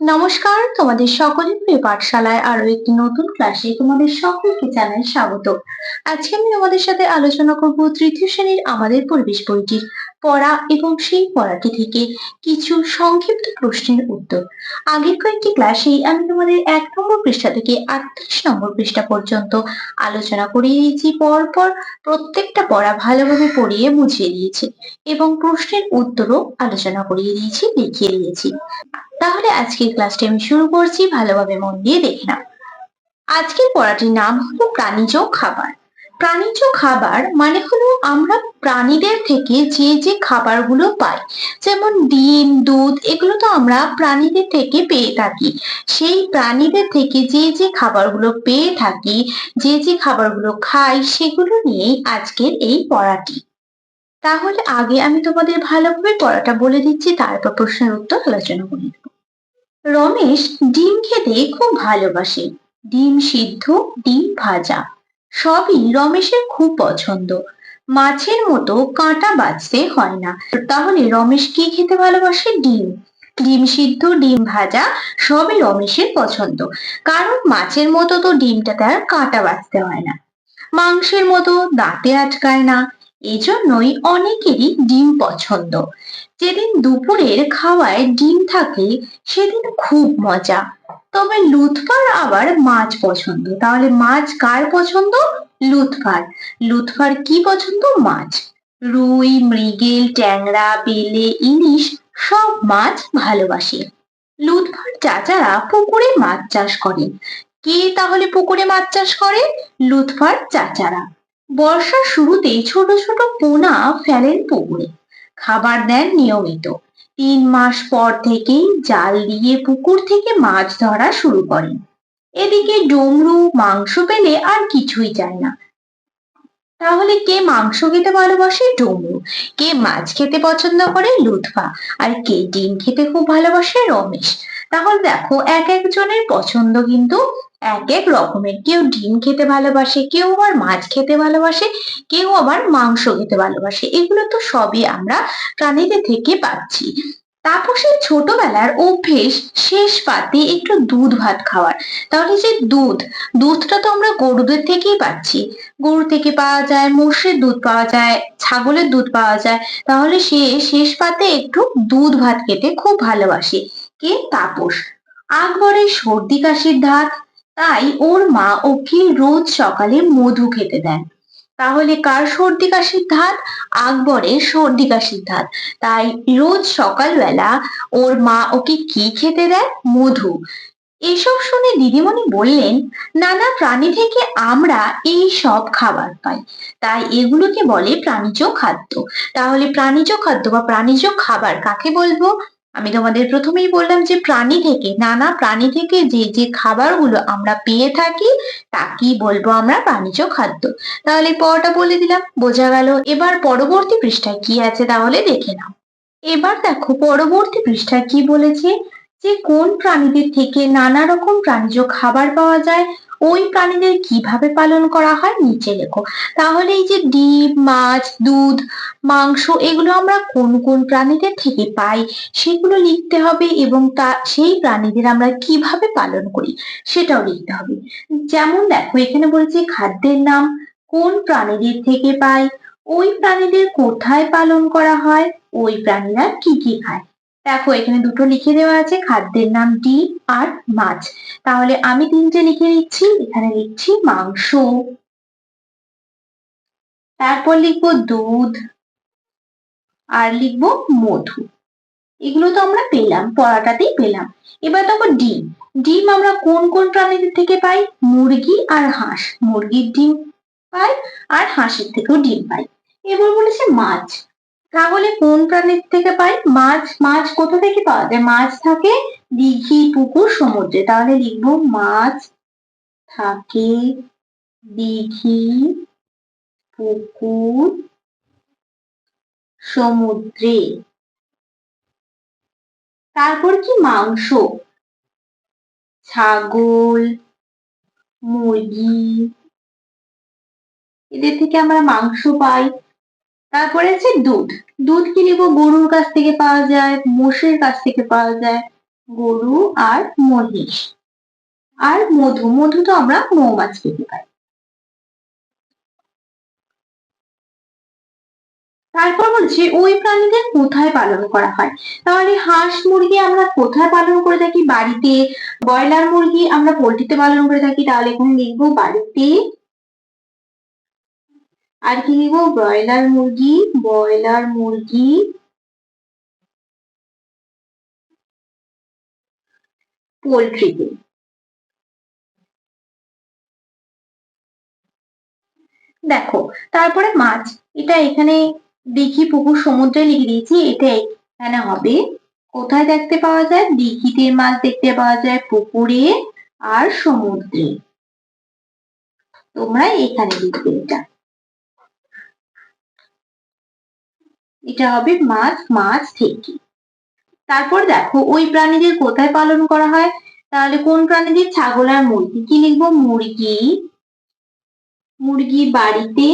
নমস্কার, তোমাদের সকলের প্রিয় পাঠশালায় আরও একটি নতুন ক্লাসে তোমাদের সকলকে জানাই স্বাগত। আজকে আমি তোমাদের সাথে আলোচনা করব তৃতীয় শ্রেণির আমাদের পরিবেশ বইটির। পড়া এবং সেই পড়াটি থেকে কিছু সংক্ষিপ্ত প্রশ্নের উত্তর। আগের কয়েকটি ক্লাসেই আমি তোমাদের এক নম্বর পৃষ্ঠা থেকে আটত্রিশ নম্বর পৃষ্ঠা পর্যন্ত আলোচনা করিয়ে দিয়েছি। পরপর প্রত্যেকটা পড়া ভালোভাবে পড়িয়ে বুঝিয়ে দিয়েছি এবং প্রশ্নের উত্তরও আলোচনা করিয়ে দিয়েছি, দেখিয়ে দিয়েছি। তাহলে আজকের ক্লাসটি আমি শুরু করছি। ভালোভাবে মন দিয়ে দেখে নাও। আজকের পড়াটির নাম হলো প্রাণীজ খাবার। প্রাণীজ খাবার মানে হলো আমরা প্রাণীদের থেকে যে যে খাবারগুলো পাই। যেমন ডিম, দুধ, এগুলো তো আমরা প্রাণীদের থেকে পেয়ে থাকি। সেই প্রাণীদের থেকে যে যে খাবারগুলো পেয়ে থাকি, যে যে খাবারগুলো খাই, সেগুলো নিয়েই আজকের এই পড়াটি। তাহলে আগে আমি তোমাদের ভালোভাবে পড়াটা বলে দিচ্ছি, তারপর প্রশ্নের উত্তর আলোচনা করি রমেশ ডিম খেতে খুব ভালোবাসে। ডিম সিদ্ধ, ডিম ভাজা। সবই রমেশের খুব পছন্দ। মাছের মতো কাঁটা বাজতে হয় না। তাহলে রমেশ কি খেতে ভালোবাসে? ডিম। ডিম সিদ্ধ, ডিম ভাজা, সবই রমেশের পছন্দ। কারণ মাছের মতো তো ডিমটাতে আর কাঁটা বাজতে হয় না। মাংসের মতো দাঁতে আটকায় না। এজন্যই অনেকেরই ডিম পছন্দ। যেদিন দুপুরের খাওয়ায় ডিম থাকে, সেদিন খুব মজা। তবে লুৎফার আবার মাছ পছন্দ। তাহলে মাছ কার পছন্দ? লুৎফার। লুৎফার কি পছন্দ? মাছ। রুই, মৃগেল, ট্যাংরা, বেলে, ইলিশ সব মাছ ভালোবাসে। লুৎফার চাচারা পুকুরে মাছ চাষ করেন কে তাহলে পুকুরে মাছ চাষ করে? লুৎফার চাচারা। বর্ষার শুরুতেই ছোট ছোট পোনা ফেলেন পুকুরে। খাবার দেন নিয়মিত। তিন মাস পর থেকেই জাল দিয়ে পুকুর থেকে মাছ ধরা শুরু করেন। এদিকে ডমরু মাংস পেলে আর কিছুই চায় না। তাহলে কে মাংস খেতে ভালোবাসে? ডমরু। কে মাছ খেতে পছন্দ করে? লুৎফা। আর কে ডিম খেতে খুব ভালোবাসে? রমেশ। তাহলে দেখো, এক একজনের পছন্দ কিন্তু এক এক রকমের। কেউ ডিম খেতে ভালোবাসে, কেউ আবার মাছ খেতে ভালোবাসে, কেউ আবার মাংস খেতে ভালোবাসে। এগুলো তো সবই আমরা প্রাণীদের থেকে পাচ্ছি। তাপসের ছোটবেলার অভ্যেস শেষ পাতে একটু দুধ ভাত খাওয়ার। তাহলে যে দুধ, দুধটা তো আমরা গরুদের থেকেই পাচ্ছি। গরু থেকে পাওয়া যায়, মোষের দুধ পাওয়া যায়, ছাগলের দুধ পাওয়া যায়। তাহলে সে শেষ পাতে একটু দুধ ভাত খেতে খুব ভালোবাসে। কে? তাপস। আকবরের সর্দি কাশির ধাত তাই ওর মা ওকে রোজ সকালে মধু খেতে দেন। তাহলে কার সর্দি কাশির ধাত? আকবরের সর্দি কাশির ধাত। তাই রোজ সকালবেলা ওর মা ওকে কি খেতে দেয় মধু। এসব শুনে দিদিমণি বললেন, নানা প্রাণী থেকে আমরা এই সব খাবার পাই। তাই এগুলোকে বলে প্রাণীজ খাদ্য। তাহলে প্রাণীজ খাদ্য বা প্রাণীজ খাবার কাকে বলব? আমি তোমাদের প্রথমেই বললাম যে প্রাণী থেকে, নানা প্রাণী থেকে যে যে খাবারগুলো আমরা পেয়ে থাকি তাকেই বলব আমরা? প্রাণীজ খাদ্য। তাহলে পরটা বলে দিলাম, বোঝা গেল। এবার পরবর্তী পৃষ্ঠায় কি আছে তাহলে দেখে নাও। এবার দেখো, পরবর্তী পৃষ্ঠায় কি বলেছে? যে কোন প্রাণীদের থেকে নানা রকম প্রাণীজ খাবার পাওয়া যায়, ওই প্রাণীদের কীভাবে পালন করা হয় নিচে লেখো। তাহলে এই যে ডিম, মাছ, দুধ, মাংস, এগুলো আমরা কোন কোন প্রাণীদের থেকে পাই, সেগুলো লিখতে হবে এবং তা, সেই প্রাণীদের আমরা কীভাবে পালন করি, সেটাও লিখতে হবে। যেমন দেখো, এখানে বলছে খাদ্যের নাম, কোন প্রাণীদের থেকে পাই, ওই প্রাণীদের কোথায় পালন করা হয়, ওই প্রাণীরা কি কি খায়। দেখো, এখানে দুটো লিখে দেওয়া আছে, খাদ্যের নাম ডিম আর মাছ। তাহলে আমি তিনটে লিখে নিচ্ছি এখানে লিখছি মাংস। তারপর লিখব দুধ আর লিখব মধু। এগুলো তো আমরা পেলাম পড়াটাতেই পেলাম। এবার দেখো ডিম। ডিম আমরা কোন কোন প্রাণীদের থেকে পাই? মুরগি আর হাঁস। মুরগির ডিম পাই আর হাঁসের থেকেও ডিম পাই। এবার বলেছে মাছ। তাহলে কোন প্রাণীর থেকে পাই? মাছ মাছ কোথা থেকে পাওয়া যায়? মাছ থাকে দিঘি, পুকুর, সমুদ্রে। তাহলে লিখব মাছ থাকে দিঘি, পুকুর, সমুদ্রে। তারপর কি? মাংস, ছাগল, মুরগি। এদের থেকে আমরা মাংস পাই। তারপরে আছে দুধ। দুধ কি নিব? গরুর কাছ থেকে পাওয়া যায়, মোষের কাছ থেকে পাওয়া যায়, গরু আর মহিষ। আর মধু মধু তো আমরা মৌমাছি পেতে পাই তারপর বলছে, ওই প্রাণীদের কোথায় পালন করা হয়? তাহলে হাঁস মুরগি আমরা কোথায় পালন করে থাকি? বাড়িতে। ব্রয়লার মুরগি আমরা পোল্ট্রিতে পালন করে থাকি, তাহলে এখানে লিখব বাড়িতে আর কি লিখব ব্রয়লার মুরগি ব্রয়লার মুরগি। পোল্ট্রিতে দেখো, তারপরে মাছ। এটা এখানে দিঘি পুকুর সমুদ্রে লিখে দিয়েছি, এটা এখানে হবে। কোথায় দেখতে পাওয়া যায়? দিঘিতে মাছ দেখতে পাওয়া যায় পুকুরে আর সমুদ্রে। তোমরা এখানে লিখবে এটা। এটা হবে মাছ মাছ থেকে। তারপর দেখো, ওই প্রাণীদের কোথায় পালন করা হয়? তাহলে কোন প্রাণীদের? ছাগল আর মুরগি। কি লিখব? মুরগি। মুরগি বাড়িতে,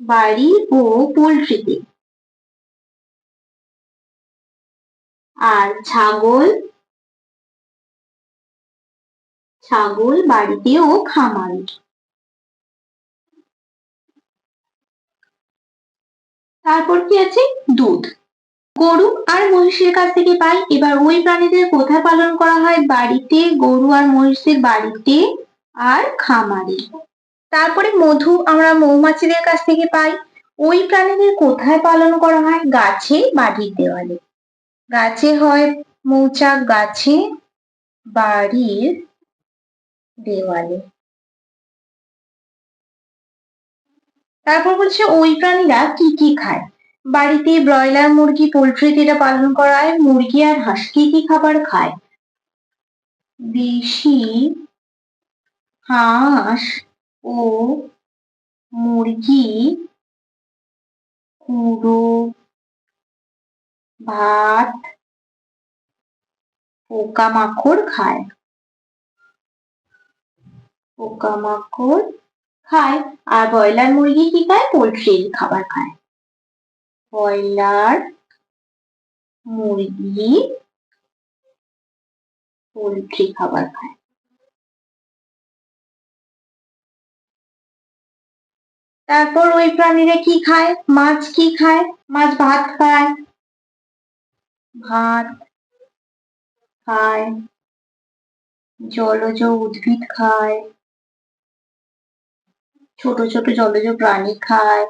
বাড়ি ও পোল্ট্রিতে। আর ছাগল ছাগল বাড়িতে ও খামারে। তারপর কি আছে? দুধ। গরু আর মহিষের কাছ থেকে পাই। এবার ওই প্রাণীদের কোথায় পালন করা হয়? বাড়িতে, গরু আর মহিষের বাড়িতে আর খামারে। তারপরে মধু আমরা মৌমাছিদের কাছ থেকে পাই। ওই প্রাণীদের কোথায় পালন করা হয়? গাছে, বাড়ির দেওয়ালে। গাছে হয় মৌচাক, গাছে বাড়ির দেওয়ালে। তারপর বলছে, ওই প্রাণীরা কি কি খায়? বাড়িতে ব্রয়লার, মুরগি পোল্ট্রিতে এটা পালন করা হয়, মুরগি আর হাঁস কি কি খাবার খায়? দেশি হাঁস ও মুরগি, কুড়ো, ভাত, পোকামাকড় খায়। পোকামাকড় খায়, আর ব্রয়লার মুরগি কি খায়? পোল্ট্রির খাবার খায়। ব্রয়লার মুরগি পোল্ট্রি খাবার খায়। তারপর ওই প্রাণীরা কি খায়? মাছ কি খায়? মাছ ভাত খায়। ভাত খায়। জলজ উদ্ভিদ খায়। ছোট ছোট জলজ প্রাণী খায়।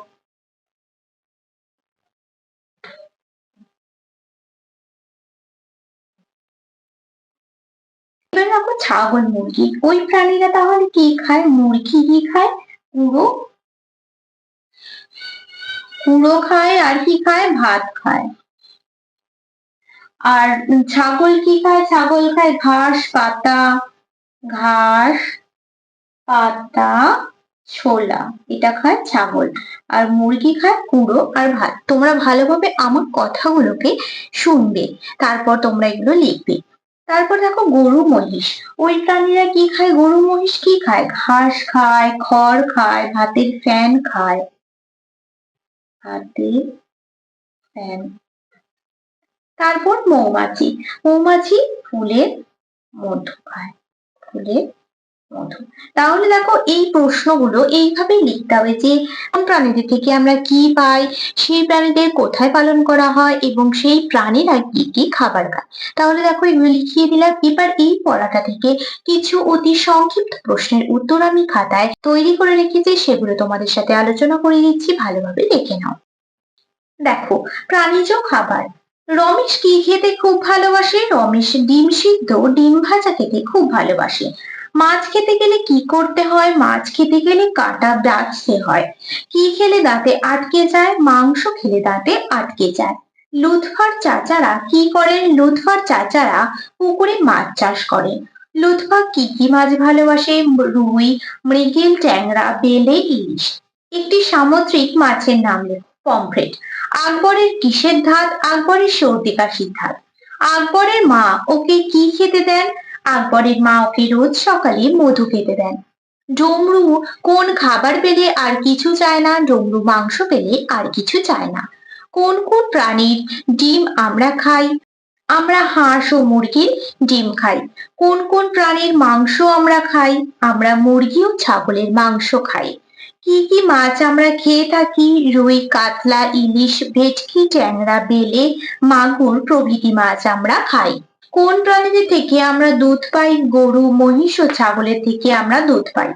দেখো ছাগল মুরগি। ওই প্রাণীরা তাহলে কি খায়? মুরগি কি খায়? পুরো কুড়ো খায় আর কি খায়? ভাত খায়। আর ছাগল কি খায়? ছাগল খায় ঘাস, পাতা। ঘাস, পাতা। ছোলা, এটা খায় ছাগল, আর মুরগি খায় কুড়ো আর ভাত। তোমরা ভালোভাবে আমার কথাগুলোকে শুনবে, তারপর তোমরা এগুলো লিখবে। তারপর দেখো গরু মহিষ। ওই প্রাণীরা কি খায়? গরু মহিষ কি খায়? ঘাস খায়, খড় খায় ভাতের ফ্যান খায়। হাতে ফ্যান। তারপর মৌমাছি। মৌমাছি ফুলের মধু খায়, ফুলের মধু তাহলে দেখো, এই প্রশ্নগুলো এইভাবে লিখতে হবে যে, কোন প্রাণীদের থেকে আমরা কি পাই, সেই প্রাণীদের কোথায় পালন করা হয় এবং সেই প্রাণীরা কি কি খাবার খায়। তাহলে দেখো, এগুলো লিখিয়ে দিলাম। এবার এই পড়াটা থেকে কিছু অতি সংক্ষিপ্ত প্রশ্নের উত্তর আমি খাতায় তৈরি করে রেখেছি, সেগুলো তোমাদের সাথে আলোচনা করে দিচ্ছি ভালোভাবে দেখে নাও। দেখো, প্রাণীজ খাবার। রমেশ কি খেতে খুব ভালোবাসে? রমেশ ডিম সিদ্ধ, ডিম ভাজা খেতে খুব ভালোবাসে। মাছ খেতে গেলে কি করতে হয়? মাছ খেতে গেলে কাটা বাছতে হয়। কি খেলে দাঁতে আটকে যায়? মাংস খেলে দাঁতে আটকে যায়। লুৎফার চাচারা কি করেন? লুৎফার চাচারা পুকুরে মাছ চাষ করেন। লুৎফা কি কি মাছ ভালোবাসে? রুই, মৃগেল, ট্যাংরা, বেলে, ইলিশ। একটি সামুদ্রিক মাছের নাম পমফ্রেট। আকবরের কিসের ধাত? আকবরের সর্দি কাশির ধাত। আকবরের মা ওকে কি খেতে দেন? আকবরের মা ওকে রোজ সকালে মধু খেতে দেন। ডমরু কোন খাবার পেলে আর কিছু চায় না, ডমরু মাংস পেলে আর কিছু চায় না। কোন কোন প্রাণীর ডিম আমরা খাই? আমরা হাঁস ও মুরগির ডিম খাই। কোন কোন প্রাণীর মাংস আমরা খাই? আমরা মুরগি ও ছাগলের মাংস খাই। কি কি মাছ আমরা খেয়ে থাকি? রুই, কাতলা, ইলিশ, ভেটকি, ট্যাংরা, বেলে, মাগুর প্রভৃতি মাছ আমরা খাই। কোন প্রাণীদের থেকে আমরা দুধ পাই? গরু, মহিষ ও ছাগলের থেকে আমরা দুধ পাই।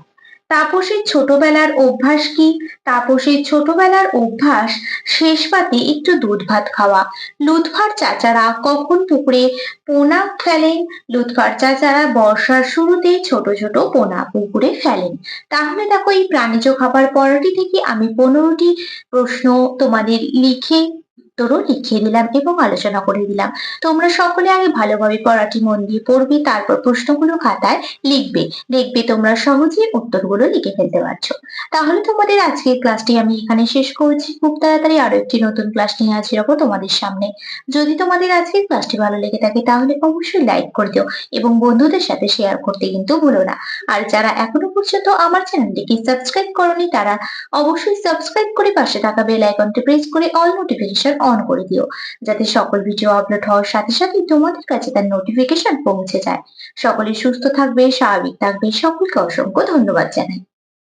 তাপসের ছোটবেলার অভ্যাস কি? তাপসের ছোটবেলার অভ্যাস, শেষ পাতে একটু দুধ ভাত খাওয়া। লুৎফার চাচারা কখন পুকুরে পোনা ফেলেন? লুৎফার চাচারা বর্ষার শুরুতে ছোট ছোট পোনা পুকুরে ফেলেন। তাহলে দেখো এই প্রাণীজ খাবার পড়াটি থেকে আমি পনেরোটি প্রশ্ন তোমাদের লিখে উত্তরও লিখিয়ে দিলাম এবং আলোচনা করে দিলাম। তোমরা সকলে আগে ভালোভাবে পড়াটি মন দিয়ে পড়বে, তারপর প্রশ্নগুলো খাতায় লিখবে। দেখবে তোমরা সহজেই উত্তরগুলো লিখে ফেলতে পারছ। তাহলে তোমাদের আজকের ক্লাসটি আমি এখানে শেষ করছি। খুব তাড়াতাড়ি আরও একটি নতুন ক্লাস নিয়ে হাজির হব তোমাদের সামনে। যদি তোমাদের আজকের ক্লাসটি ভালো লেগে থাকে তাহলে অবশ্যই লাইক করে দিও এবং বন্ধুদের সাথে শেয়ার করতে কিন্তু ভুলো না। আর যারা এখনও পর্যন্ত আমার চ্যানেলটিকে সাবস্ক্রাইব করনি তারা অবশ্যই সাবস্ক্রাইব করে পাশে থাকা বেল আইকনটি প্রেস করে অল নোটিফিকেশন অন করে দিও। যাতে সকল ভিডিও আপলোড হওয়ার সাথে সাথে তোমাদের কাছে তার নোটিফিকেশন পৌঁছে যায়। সকলে সুস্থ থাকবে, স্বাভাবিক থাকবে। সকলকে অসংখ্য ধন্যবাদ জানাই।